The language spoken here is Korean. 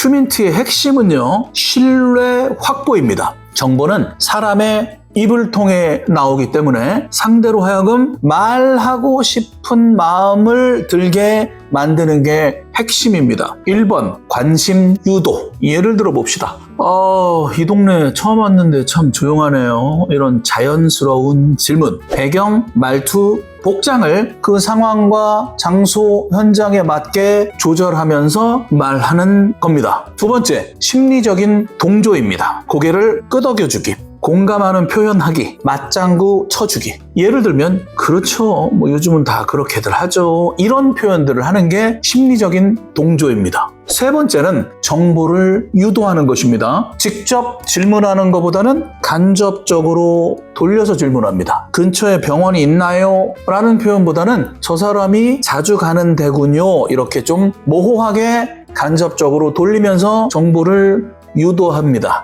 휴민트의 핵심은요, 신뢰 확보입니다. 정보는 사람의 입을 통해 나오기 때문에 상대로 하여금 말하고 싶은 마음을 들게 만드는 게 핵심입니다. 1번, 관심 유도. 예를 들어 봅시다. 어, 이 동네 처음 왔는데 참 조용하네요. 이런 자연스러운 질문. 배경, 말투, 복장을 그 상황과 장소, 현장에 맞게 조절하면서 말하는 겁니다. 두 번째, 심리적인 동조입니다. 고개를 끄덕여주기. 공감하는 표현하기, 맞장구 쳐주기. 예를 들면, 그렇죠. 뭐 요즘은 다 그렇게들 하죠. 이런 표현들을 하는 게 심리적인 동조입니다. 세 번째는 정보를 유도하는 것입니다. 직접 질문하는 것보다는 간접적으로 돌려서 질문합니다. 근처에 병원이 있나요? 라는 표현보다는 저 사람이 자주 가는 데군요. 이렇게 좀 모호하게 간접적으로 돌리면서 정보를 유도합니다.